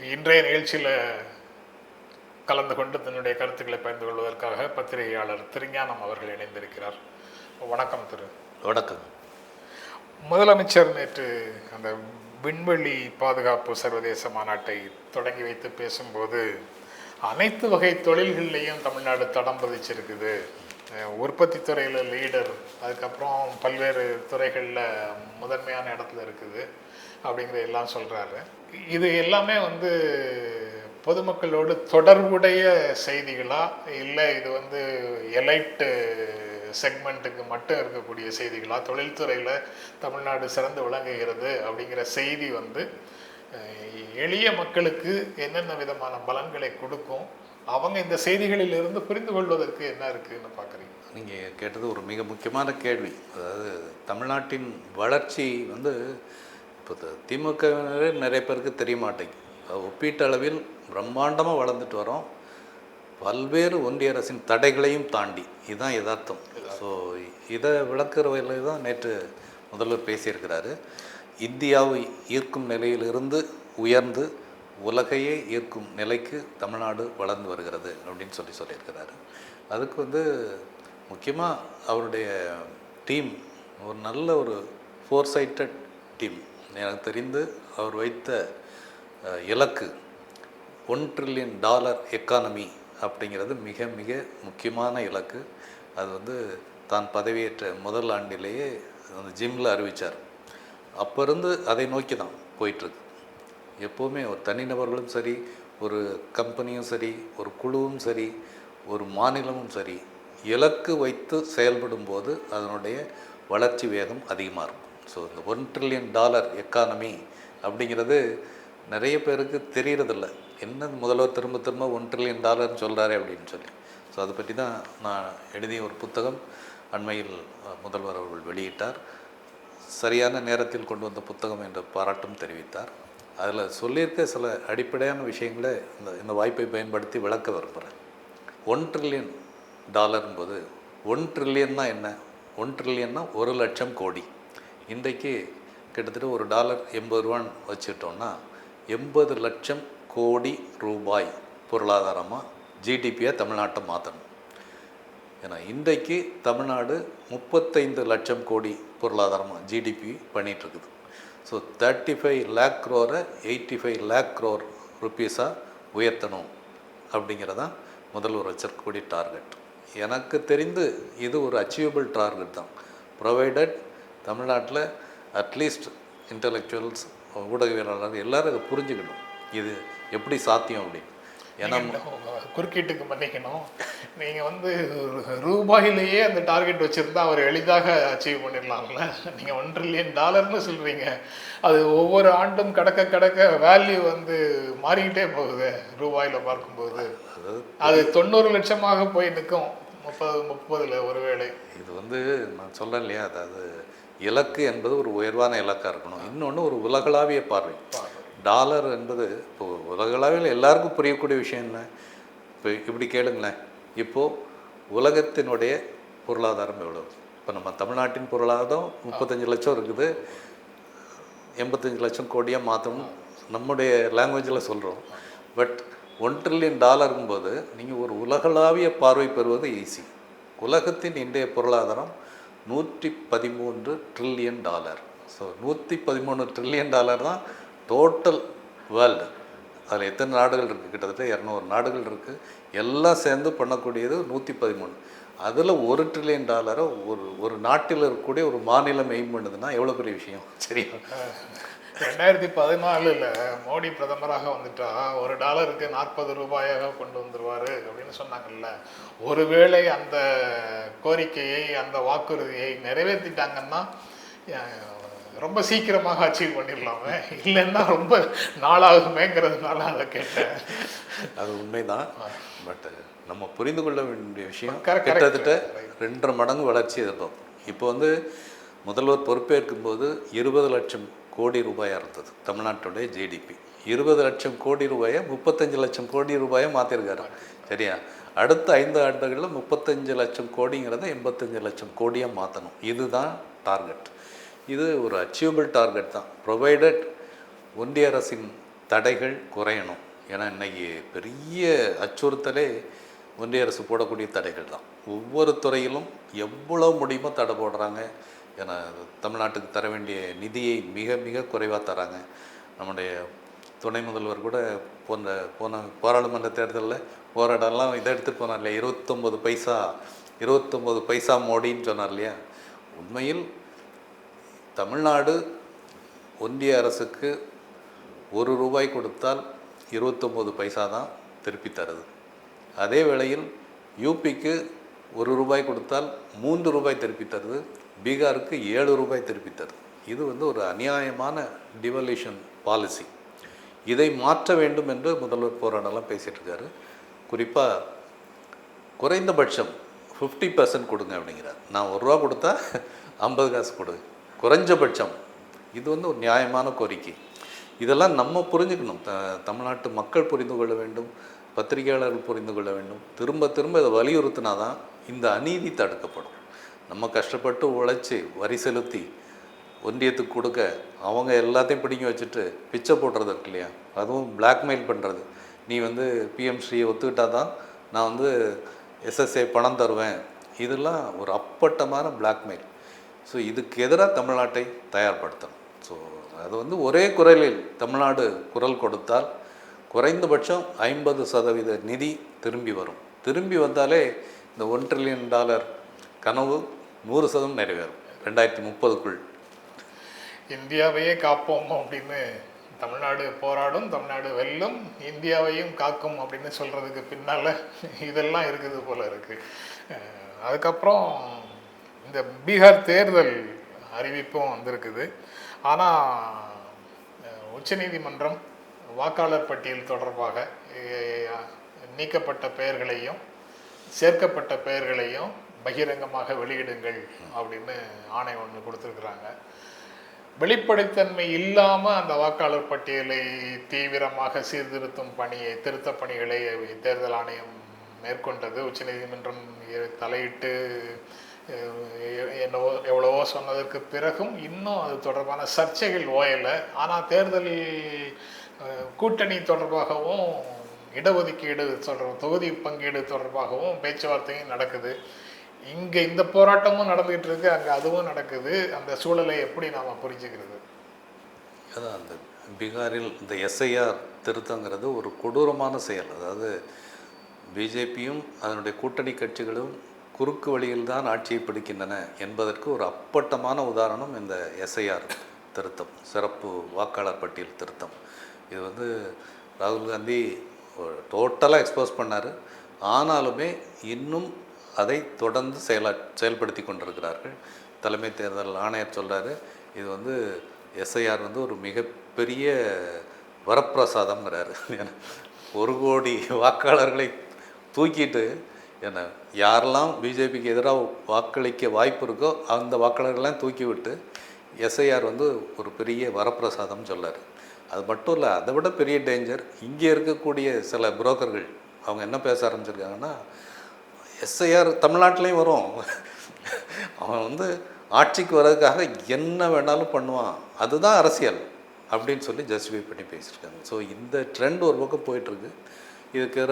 இன்றைய நிகழ்ச்சியில் கலந்து கொண்டு தன்னுடைய கருத்துக்களை பகிர்ந்து கொள்வதற்காக பத்திரிகையாளர் திருஞானம் அவர்கள் இணைந்திருக்கிறார். வணக்கம் திரு. வணக்கம். முதலமைச்சர் நேற்று அந்த விண்வெளி பாதுகாப்பு சர்வதேச மாநாட்டை தொடங்கி வைத்து பேசும்போது அனைத்து வகை தொழில்கள்லையும் தமிழ்நாடு தடம் பதிச்சிருக்குது. உற்பத்தி துறையில் லீடர் அதுக்கப்புறம் பல்வேறு துறைகளில் முதன்மையான இடத்துல இருக்குது அப்படிங்கிற எல்லாம் சொல்கிறாரு இது எல்லாமே வந்து பொதுமக்களோடு தொடர்புடைய செய்திகளா? இல்லை இது வந்து எலைட்டு செக்மெண்ட்டுக்கு மட்டும் இருக்கக்கூடிய செய்திகளா? தொழில்துறையில் தமிழ்நாடு சிறந்து விளங்குகிறது அப்படிங்கிற செய்தி வந்து எளிய மக்களுக்கு என்னென்ன விதமான பலன்களை கொடுக்கும்? அவங்க இந்த செய்திகளில் இருந்து புரிந்து கொள்வதற்கு என்ன இருக்குன்னு பார்க்குறீங்க? நீங்கள் கேட்டது ஒரு மிக முக்கியமான கேள்வி. அதாவது தமிழ்நாட்டின் வளர்ச்சி வந்து இப்போ திமுகவினரே நிறைய பேருக்கு தெரிய மாட்டேங்குது ஒப்பீட்டளவில் பிரம்மாண்டமாக வளர்ந்துட்டு வரோம். பல்வேறு ஒன்றிய அரசின் தடைகளையும் தாண்டி. இதுதான் யதார்த்தம். ஸோ இதை விளக்குற வகையில் தான் நேற்று முதல்வர் பேசியிருக்கிறாரு. இந்தியாவை ஈர்க்கும் நிலையிலிருந்து உயர்ந்து உலகையே ஈர்க்கும் நிலைக்கு தமிழ்நாடு வளர்ந்து வருகிறது அப்படின்னு சொல்லி சொல்லியிருக்கிறாரு. அதுக்கு வந்து முக்கியமாக அவருடைய டீம் ஒரு நல்ல ஒரு ஃபோர் சைட்டட் டீம். எனக்கு தெரிந்து அவர் வைத்த இலக்கு ஒன் ட்ரில்லியன் டாலர் எக்கானமி அப்படிங்கிறது மிக மிக முக்கியமான இலக்கு. அது வந்து தான் பதவியேற்ற முதல் ஆண்டிலேயே அந்த ஜிம்மில் அறிவித்தார் அப்போ இருந்து அதை நோக்கி தான் போயிட்டுருக்கு எப்போவுமே ஒரு தனிநபர்களும் சரி ஒரு கம்பெனியும் சரி ஒரு குழுவும் சரி ஒரு மாநிலமும் சரி இலக்கு வைத்து செயல்படும் போது அதனுடைய வளர்ச்சி வேகம் அதிகமாக இருக்கும். ஸோ இந்த ஒன் ட்ரில்லியன் டாலர் எக்கானமி அப்படிங்கிறது நிறைய பேருக்கு தெரிகிறதில்ல என்ன முதல்வர் திரும்ப திரும்ப ஒன் ட்ரில்லியன் டாலர்னு சொல்கிறாரு அப்படின்னு சொல்லி. ஸோ அதை பற்றி தான் நான் எழுதிய ஒரு புத்தகம் அண்மையில் முதல்வர் அவர்கள் வெளியிட்டார். சரியான நேரத்தில் கொண்டு வந்த புத்தகம் என்ற பாராட்டும் தெரிவித்தார். அதில் சொல்லியிருக்க சில அடிப்படையான விஷயங்களை இந்த இந்த வாய்ப்பை பயன்படுத்தி விளக்க விரும்புகிறேன். ஒன் ட்ரில்லியன் டாலரும்போது ஒன் ட்ரில்லியன்னா என்ன? ஒன் ட்ரில்லியன்னா ஒரு லட்சம் கோடி. இன்றைக்கு கிட்டத்தட்ட ஒரு டாலர் எண்பது ரூபான்னு வச்சுட்டோம்னா எண்பது லட்சம் கோடி ரூபாய் பொருளாதாரமாக ஜிடிபியாக தமிழ்நாட்டை மாற்றணும். ஏன்னா இன்றைக்கு தமிழ்நாடு முப்பத்தைந்து லட்சம் கோடி பொருளாதாரமாக ஜிடிபி பண்ணிகிட்ருக்குது. ஸோ தேர்ட்டி ஃபைவ் லேக் க்ரோரை எயிட்டி ஃபைவ் லேக் க்ரோர் ருப்பீஸாக உயர்த்தணும் அப்படிங்கிறதான் முதல்வர் வச்சிருக்கக்கூடிய டார்கெட் எனக்கு தெரிந்து இது ஒரு அச்சீவபிள் டார்கெட் தான். ப்ரொவைடட் தமிழ்நாட்டில் அட்லீஸ்ட் இன்டலெக்சுவல்ஸ் ஊடகவியலாளர் எல்லோரும் இதை புரிஞ்சுக்கணும். இது எப்படி சாத்தியம் அப்படின்னு. ஏன்னா குறுக்கீட்டுக்கு மன்னிக்கணும். நீங்க வந்து ரூபாயிலேயே அந்த டார்கெட் வச்சிருந்தா அவர் எளிதாக அச்சீவ் பண்ணிடலாம்ல. நீங்க ஒன் ட்ரில்லியன் டாலர்னு சொல்றீங்க. அது ஒவ்வொரு ஆண்டும் கடக்க கடக்க வேல்யூ வந்து மாறிக்கிட்டே போகுது ரூபாயில பார்க்கும்போது. அது தொண்ணூறு லட்சமாக போய் நிற்கும். முப்பது முப்பதுல ஒருவேளை இது வந்து நான் சொல்கிறேன் இல்லையா? அதாவது இலக்கு என்பது ஒரு உயர்வான இலக்காக இருக்கணும். இன்னொன்று ஒரு உலகளாவிய பார்வை. டாலர் என்பது இப்போ உலகளவில் எல்லாருக்கும் புரியக்கூடிய விஷயம் என்ன இப்போ இப்படி கேளுங்களேன். இப்போது உலகத்தினுடைய பொருளாதாரம் எவ்வளோ இப்போ நம்ம தமிழ்நாட்டின் பொருளாதாரம் முப்பத்தஞ்சு லட்சம் இருக்குது. எண்பத்தஞ்சு லட்சம் கோடியாக மாற்றணும் நம்முடைய லாங்குவேஜில் சொல்கிறோம் பட் ஒன் ட்ரில்லியன் டாலருங்கும்போது நீங்கள் ஒரு உலகளாவிய பார்வை பெறுவது ஈஸி உலகத்தின் இன்றைய பொருளாதாரம் நூற்றி பதிமூன்று ட்ரில்லியன் டாலர் ஸோ நூற்றி பதிமூணு ட்ரில்லியன் டாலர் தான் டோட்டல் வேர்ல்டு அதில் எத்தனை நாடுகள் இருக்குது கிட்டத்தட்ட இரநூறு நாடுகள் இருக்குது எல்லாம் சேர்ந்து பண்ணக்கூடியது நூற்றி பதிமூணு அதில் ஒரு ட்ரில்லியன் டாலரை ஒரு ஒரு நாட்டில் இருக்கக்கூடிய ஒரு மாநிலம் எய்ம் பண்ணுதுன்னா எவ்வளோ பெரிய விஷயம்? சரியா? ரெண்டாயிரத்தி பதினாலில் மோடி பிரதமராக வந்துட்டா ஒரு டாலருக்கு நாற்பது ரூபாயாக கொண்டு வந்துடுவார் அப்படின்னு சொன்னாங்கல்ல. ஒருவேளை அந்த கோரிக்கையை அந்த வாக்குறுதியை நிறைவேற்றிட்டாங்கன்னா ரொம்ப சீக்கிரமாக அச்சீவ் பண்ணிடலாமே. இல்லைன்னா ரொம்ப நாளாகுமேங்கிறதுனால அதை கேட்டேன். அது உண்மைதான். பட் நம்ம புரிந்து கொள்ள வேண்டிய விஷயம். கிட்டத்தட்ட ரெண்டரை மடங்கு வளர்ச்சி எதிர்பார்ப்போம் இப்போ. வந்து முதல்வர் பொறுப்பேற்கும் போது இருபது லட்சம் கோடி ரூபாயாக இருந்தது தமிழ்நாட்டுடைய ஜிடிபி இருபது லட்சம் கோடி ரூபாயை முப்பத்தஞ்சு லட்சம் கோடி ரூபாயை மாற்றிருக்காரு சரியா? அடுத்த ஐந்து ஆண்டுகளில் முப்பத்தஞ்சு லட்சம் கோடிங்கிறத எண்பத்தஞ்சு லட்சம் கோடியாக மாற்றணும் இதுதான் டார்கெட் இது ஒரு அச்சீவபிள் டார்கெட் தான். ப்ரொவைடட் ஒன்றிய அரசின் தடைகள் குறையணும். ஏன்னா இன்னைக்கு பெரிய அச்சுறுத்தலே ஒன்றிய அரசு போடக்கூடிய தடைகள் தான். ஒவ்வொரு துறையிலும் எவ்வளோ முடியுமோ தடை போடுறாங்க. ஏன்னா தமிழ்நாட்டுக்கு தர வேண்டிய நிதியை மிக மிக குறைவாக தராங்க. நம்முடைய துணை முதல்வர் கூட போன போன பாராளுமன்ற தேர்தலில் போராடலாம் இதை எடுத்துகிட்டு போனார் இல்லையா? இருபத்தொம்பது பைசா இருபத்தொம்பது பைசா மோடின்னு சொன்னார் இல்லையா? உண்மையில் தமிழ்நாடு ஒன்றிய அரசுக்கு ஒரு ரூபாய் கொடுத்தால் இருபத்தொம்போது பைசா தான் திருப்பி தருது. அதே வேளையில் யூபிக்கு ஒரு ரூபாய் கொடுத்தால் மூன்று ரூபாய் திருப்பி தருது. பீகாருக்கு ஏழு ரூபாய் திருப்பி தருது. இது வந்து ஒரு அநியாயமான டிவல்யூஷன் பாலிசி இதை மாற்ற வேண்டும் என்று முதல்வர் போராடலாம் பேசிகிட்டு இருக்காரு. குறிப்பாக குறைந்தபட்சம் ஃபிஃப்டி பர்சன்ட் கொடுங்க அப்படிங்கிறார். நான் ஒரு ரூபா கொடுத்தா ஐம்பது காசு கொடு. குறைஞ்சபட்சம். இது வந்து ஒரு நியாயமான கோரிக்கை. இதெல்லாம் நம்ம புரிஞ்சுக்கணும். த தமிழ்நாட்டு மக்கள் புரிந்து கொள்ள வேண்டும் பத்திரிகையாளர்கள் புரிந்து கொள்ள வேண்டும். திரும்ப திரும்ப இதை வலியுறுத்தினா தான் இந்த அநீதி தடுக்கப்படும். நம்ம கஷ்டப்பட்டு உழைச்சி வரி செலுத்தி ஒன்றியத்துக்கு கொடுக்க அவங்க எல்லாத்தையும் பிடிங்கி வச்சுட்டு பிச்சை போடுறது இருக்கு இல்லையா? அதுவும் பிளாக்மெயில் பண்ணுறது நீ வந்து பிஎம் ஸ்ரீயை ஒத்துக்கிட்டா தான் நான் வந்து எஸ்எஸ்ஏ பணம் தருவேன். இதெல்லாம் ஒரு அப்பட்டமான பிளாக்மெயில் ஸோ இதுக்கு எதிராக தமிழ்நாட்டை தயார்படுத்தணும். ஸோ அது வந்து ஒரே குரலில் தமிழ்நாடு குரல் கொடுத்தால் குறைந்தபட்சம் ஐம்பது சதவீத நிதி திரும்பி வரும். திரும்பி வந்தாலே இந்த ஒன் ட்ரில்லியன் டாலர் கனவு நூறு சதவீதம் நிறைவேறும். ரெண்டாயிரத்தி முப்பதுக்குள். இந்தியாவையே காப்போம் அப்படின்னு தமிழ்நாடு போராடும் தமிழ்நாடு வெல்லும் இந்தியாவையும் காக்கும் அப்படின்னு சொல்கிறதுக்கு பின்னால் இதெல்லாம் இருக்குது போல இருக்குது அதுக்கப்புறம் இந்த பீகார் தேர்தல் அறிவிப்பும் வந்திருக்குது. ஆனால் உச்சநீதிமன்றம் வாக்காளர் பட்டியல் தொடர்பாக நீக்கப்பட்ட பெயர்களையும் சேர்க்கப்பட்ட பெயர்களையும் பகிரங்கமாக வெளியிடுங்கள் அப்படின்னு ஆணை ஒன்று கொடுத்துருக்குறாங்க. வெளிப்படைத்தன்மை இல்லாமல் அந்த வாக்காளர் பட்டியலை தீவிரமாக சீர்திருத்தும் பணியை திருத்த பணிகளை தேர்தல் ஆணையம் மேற்கொண்டது. உச்சநீதிமன்றம் தலையிட்டு என்னவோ எவ்வளவோ சொன்னதற்கு பிறகும் இன்னும் அது தொடர்பான சர்ச்சைகள் ஓயலை. ஆனால் தேர்தல் கூட்டணி தொடர்பாகவும் இடஒதுக்கீடு தொடர் தொகுதி பங்கீடு தொடர்பாகவும் பேச்சுவார்த்தையும் நடக்குது. இங்கே இந்த போராட்டமும் நடந்துகிட்டு இருக்கு அங்கே அதுவும் நடக்குது. அந்த சூழலை எப்படி நாம் புரிஞ்சுக்கிறது? அதான் அந்த பீகாரில் இந்த எஸ்ஐஆர் திருத்தங்கிறது ஒரு கொடூரமான செயல். அதாவது பிஜேபியும் அதனுடைய கூட்டணி கட்சிகளும் குறுக்கு வழியில் தான் ஆட்சியை பிடிக்கின்றன என்பதற்கு ஒரு அப்பட்டமான உதாரணம் இந்த எஸ்ஐஆர் திருத்தம் சிறப்பு வாக்காளர் பட்டியல் திருத்தம். இது வந்து ராகுல் காந்தி டோட்டலாக எக்ஸ்போஸ் பண்ணார். ஆனாலுமே இன்னும் அதை தொடர்ந்து செயலா செயல்படுத்தி கொண்டிருக்கிறார்கள். தலைமை தேர்தல் ஆணையர் சொல்கிறாரு இது வந்து எஸ்ஐஆர் வந்து ஒரு மிகப்பெரிய வரப்பிரசாதம்ங்கிறாரு. ஒரு கோடி வாக்காளர்களை தூக்கிட்டு ஏன்னா யாரெல்லாம் பிஜேபிக்கு எதிராக வாக்களிக்க வாய்ப்பு இருக்கோ அந்த வாக்காளர்கள்லாம் தூக்கி விட்டு எஸ்ஐஆர் வந்து ஒரு பெரிய வரப்பிரசாதம் சொல்லார். அது மட்டும் இல்லை அதை விட பெரிய டேஞ்சர் இங்கே இருக்கக்கூடிய சில புரோக்கர்கள் அவங்க என்ன பேச ஆரம்பிச்சிருக்காங்கன்னா எஸ்ஐஆர் தமிழ்நாட்டிலையும் வரும். அவன் வந்து ஆட்சிக்கு வர்றதுக்காக என்ன வேணாலும் பண்ணுவான். அதுதான் அரசியல் அப்படின்னு சொல்லி ஜஸ்டிஃபை பண்ணி பேசியிருக்காங்க. ஸோ இந்த ட்ரெண்ட் ஒரு பக்கம் போயிட்டுருக்கு இதுக்கு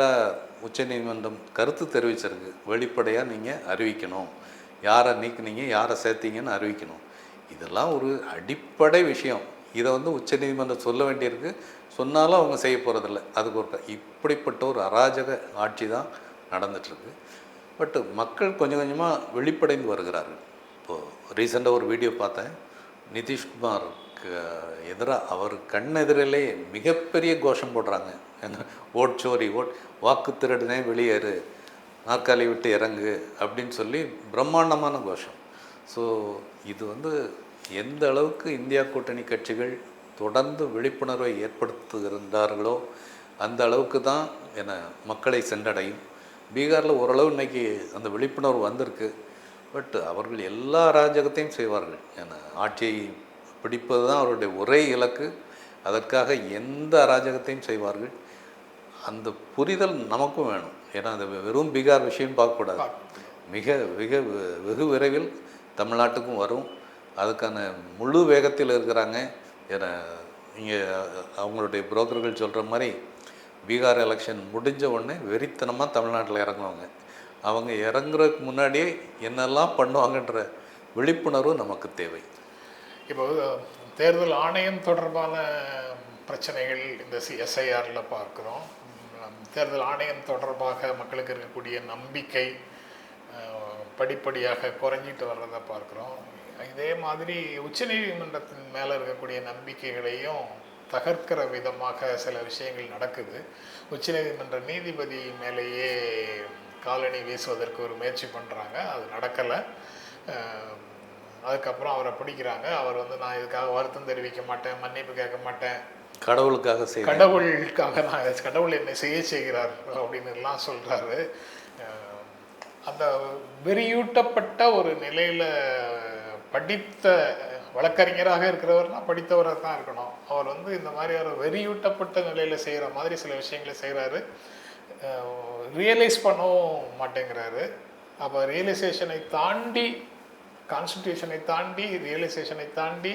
உச்சநீதிமன்றம் கருத்து தெரிவிச்சிருக்கு. வெளிப்படையாக நீங்கள் அறிவிக்கணும். யாரை நீக்குனீங்க யாரை சேர்த்தீங்கன்னு அறிவிக்கணும். இதெல்லாம் ஒரு அடிப்படை விஷயம். இதை வந்து உச்சநீதிமன்றம் சொல்ல வேண்டியிருக்கு. சொன்னாலும் அவங்க செய்ய போகிறதில்ல அதுக்கு ஒரு இப்படிப்பட்ட ஒரு அராஜக ஆட்சி தான் நடந்துகிட்ருக்கு பட் மக்கள் கொஞ்சம் கொஞ்சமாக வெளிப்படைந்து வருகிறார்கள். இப்போது ரீசெண்டாக ஒரு வீடியோ பார்த்தேன். நிதிஷ்குமார் எதிராக அவர் கண்ணெதிரிலே மிகப்பெரிய கோஷம் போடுறாங்க. ஓட் சோரி ஓட் வாக்கு திருடனே வெளியேறு நாற்காலி விட்டு இறங்கு அப்படின்னு சொல்லி பிரம்மாண்டமான கோஷம். ஸோ இது வந்து எந்த அளவுக்கு இந்தியா கூட்டணி கட்சிகள் தொடர்ந்து விழிப்புணர்வை ஏற்படுத்துகின்றார்களோ அந்த அளவுக்கு தான் என மக்களை சென்றடையும். பீகாரில் ஓரளவு இன்னைக்கு அந்த விழிப்புணர்வு வந்திருக்கு. பட் அவர்கள் எல்லா அராஜகத்தையும் செய்வார்கள். என ஆட்சியை பிடிப்பது தான் அவருடைய ஒரே இலக்கு. அதற்காக எந்த அராஜகத்தையும் செய்வார்கள். அந்த புரிதல் நமக்கும் வேணும். ஏன்னா அது வெறும் பீகார் விஷயம் பார்க்கக்கூடாது. மிக மிக வெ- வெகு விரைவில் தமிழ்நாட்டுக்கும் வரும். அதுக்கான முழு வேகத்தில் இருக்கிறாங்க. என இங்கே அவங்களுடைய புரோக்கர்கள் சொல்கிற மாதிரி பீகார் எலெக்ஷன் முடிஞ்ச உடனே வெறித்தனமாக தமிழ்நாட்டில் இறங்குவாங்க. அவங்க இறங்குறதுக்கு முன்னாடியே என்னெல்லாம் பண்ணுவாங்கன்ற விழிப்புணர்வு நமக்கு தேவை. இப்போ தேர்தல் ஆணையம் தொடர்பான பிரச்சனைகள் இந்த எஸ்ஐஆரில் பார்க்குறோம். தேர்தல் ஆணையம் தொடர்பாக மக்களுக்கு இருக்கக்கூடிய நம்பிக்கை படிப்படியாக குறைஞ்சிட்டு வர்றதை பார்க்குறோம். இதே மாதிரி உச்சநீதிமன்றத்தின் மேலே இருக்கக்கூடிய நம்பிக்கைகளையும் தகர்க்கிற விதமாக சில விஷயங்கள் நடக்குது. உச்சநீதிமன்ற நீதிபதி மேலேயே காலணி வீசுவதற்கு ஒரு முயற்சி பண்ணுறாங்க அது நடக்கலை. அதுக்கப்புறம் அவரை பிடிக்கிறாங்க. அவர் வந்து நான் இதுக்காக வருத்தம் தெரிவிக்க மாட்டேன் மன்னிப்பு கேட்க மாட்டேன். கடவுளுக்காக செய்ய கடவுளுக்காக நான் கடவுள் என்னை செய்ய செய்கிறார் அப்படின்னு எல்லாம் சொல்றாரு. அஹ் அந்த வெறியூட்டப்பட்ட ஒரு நிலையில படித்த வழக்கறிஞராக இருக்கிறவர்னா படித்தவராக தான் இருக்கணும். அவர் வந்து இந்த மாதிரி ஒரு வெறியூட்டப்பட்ட நிலையில செய்யற மாதிரி சில விஷயங்களை செய்கிறாரு ரியலைஸ் பண்ணவும் மாட்டேங்கிறாரு. அப்போ ரியலைசேஷனை தாண்டி கான்ஸ்டிடியூஷனை தாண்டி ரியலைசேஷனை தாண்டி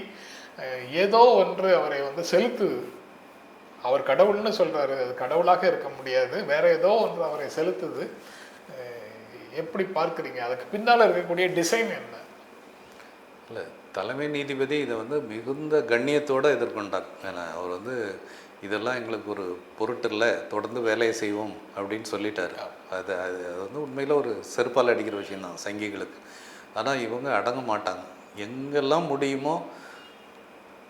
ஏதோ ஒன்று அவரை வந்து செலுத்துது அவர் கடவுள்னு சொல்றாரு. அது கடவுளாக இருக்க முடியாது. வேற ஏதோ ஒன்று அவரை செலுத்துது. எப்படி பார்க்குறீங்க? அதுக்கு பின்னால் இருக்கக்கூடிய டிசைன் என்ன? இல்லை தலைமை நீதிபதி இதை வந்து மிகுந்த கண்ணியத்தோடு எதிர்கொண்டார். ஏன்னா அவர் வந்து இதெல்லாம் எங்களுக்கு ஒரு பொருட்டு இல்லை. தொடர்ந்து வேலையை செய்வோம் அப்படின்னு சொல்லிட்டாரு. அது அது அது வந்து உண்மையில் ஒரு செருப்பால் அடிக்கிற விஷயம்தான் சங்கிகளுக்கு. ஆனால் இவங்க அடங்க மாட்டாங்க. எங்கெல்லாம் முடியுமோ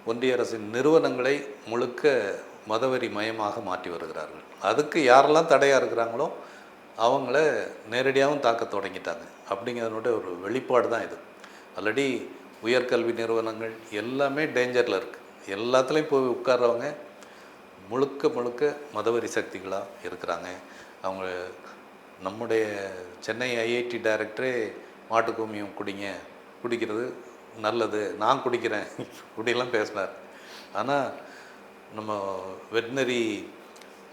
ஒன்றிய அரசின் நிறுவனங்களை முழுக்க மதவெறி மயமாக மாற்றி வருகிறார்கள். அதுக்கு யாரெல்லாம் தடையாக இருக்கிறாங்களோ அவங்கள நேரடியாகவும் தாக்க தொடங்கிட்டாங்க. அப்படிங்கிறதனுடைய ஒரு வெளிப்பாடு தான் இது. ஆல்ரெடி உயர்கல்வி நிறுவனங்கள் எல்லாமே டேஞ்சரில் இருக்குது எல்லாத்துலேயும் போய் உட்கார்றவங்க முழுக்க முழுக்க மதவெறி சக்திகளாக இருக்கிறாங்க. அவங்க நம்முடைய சென்னை ஐஐடி டைரக்டரே மாட்டுக்கோமியும் குடிங்க. குடிக்கிறது நல்லது. நான் குடிக்கிறேன். இப்படிலாம் பேசினார். ஆனால் நம்ம வெட்னரி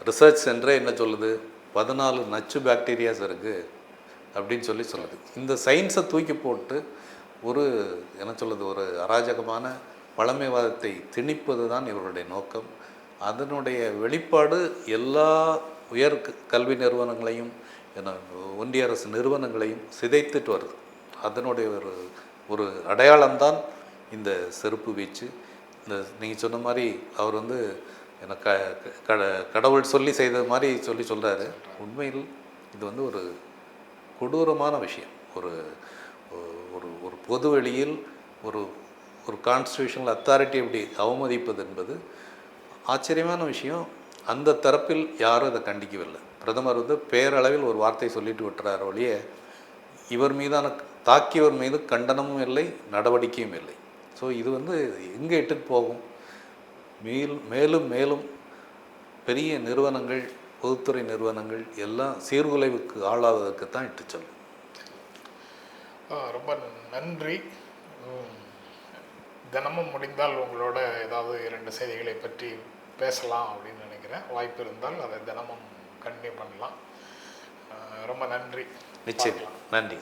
ரிசர்ச் சென்டரே என்ன சொல்லுது? பதினாலு நச்சு பாக்டீரியாஸ் இருக்குது அப்படின்னு சொல்லி சொல்லுது. இந்த சயின்ஸை தூக்கி போட்டு ஒரு என்ன சொல்லுது ஒரு அராஜகமான பழமைவாதத்தை திணிப்பது தான் இவருடைய நோக்கம். அதனுடைய வெளிப்பாடு எல்லா உயர் கல்வி நிறுவனங்களையும் என்ன ஒன்றிய அரசு நிறுவனங்களையும் சிதைத்துட்டு வருது. அதனுடைய ஒரு ஒரு அடையாளம்தான் இந்த செருப்பு வீச்சு. இந்த நீங்கள் சொன்ன மாதிரி அவர் வந்து எனக்கு க கட கடவுள் சொல்லி செய்த மாதிரி சொல்லி சொல்கிறாரு உண்மையில் இது வந்து ஒரு கொடூரமான விஷயம். ஒரு ஒரு ஒரு பொது வெளியில் ஒரு ஒரு கான்ஸ்டியூஷனல் அத்தாரிட்டி எப்படி அவமதிப்பது என்பது ஆச்சரியமான விஷயம். அந்த தரப்பில் யாரும் அதை கண்டிக்கவில்லை. பிரதமர் வந்து பேரளவில் ஒரு வார்த்தை சொல்லிட்டு விட்டுறார் ஒழிய இவர் மீதான தாக்கியவர் மீது கண்டனமும் இல்லை நடவடிக்கையும் இல்லை. ஸோ இது வந்து எங்கே இட்டுட்டு போகும்? மேல் மேலும் மேலும் பெரிய நிறுவனங்கள் பொதுத்துறை நிறுவனங்கள் எல்லாம் சீர்குலைவுக்கு ஆளாவதற்கு தான் இட்டு செல்லும். ரொம்ப நன்றி. தினமும் முடிந்தால் உங்களோட ஏதாவது இரண்டு செய்திகளை பற்றி பேசலாம் அப்படின்னு நினைக்கிறேன். வாய்ப்பு இருந்தால் அதை தினமும் கண்டினியூ பண்ணலாம். ரொம்ப நன்றி. நிச்சயம். நன்றி.